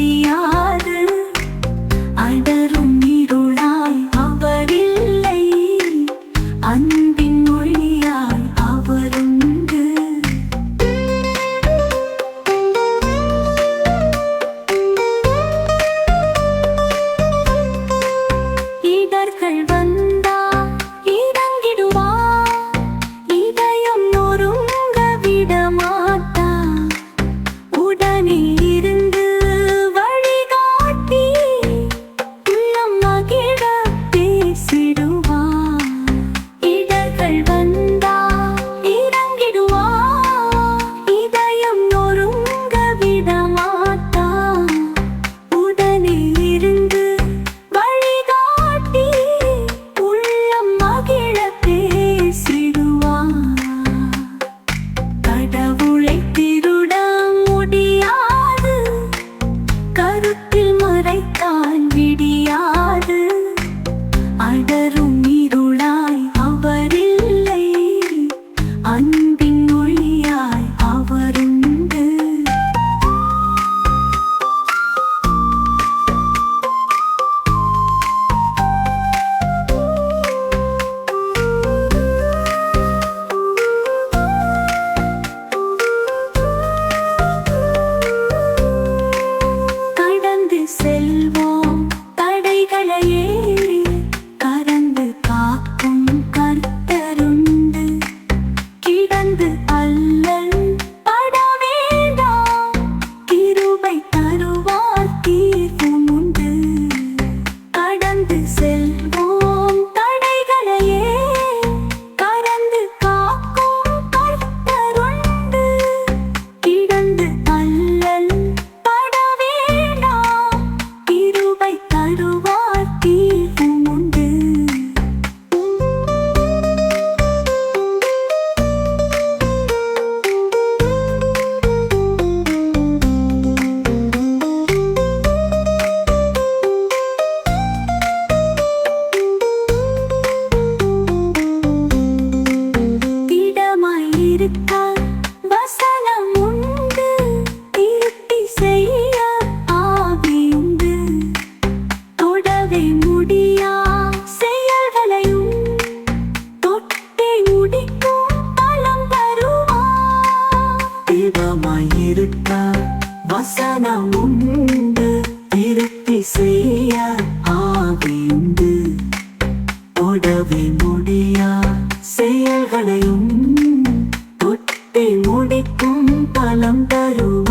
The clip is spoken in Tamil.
மதியா இருட்டால் வசனம் உண்டு. திருப்தி செய்ய ஆவியுண்டு தொடவே முடியா செயல்களையும் தொட்டி முடிக்கும் தளம் தரும்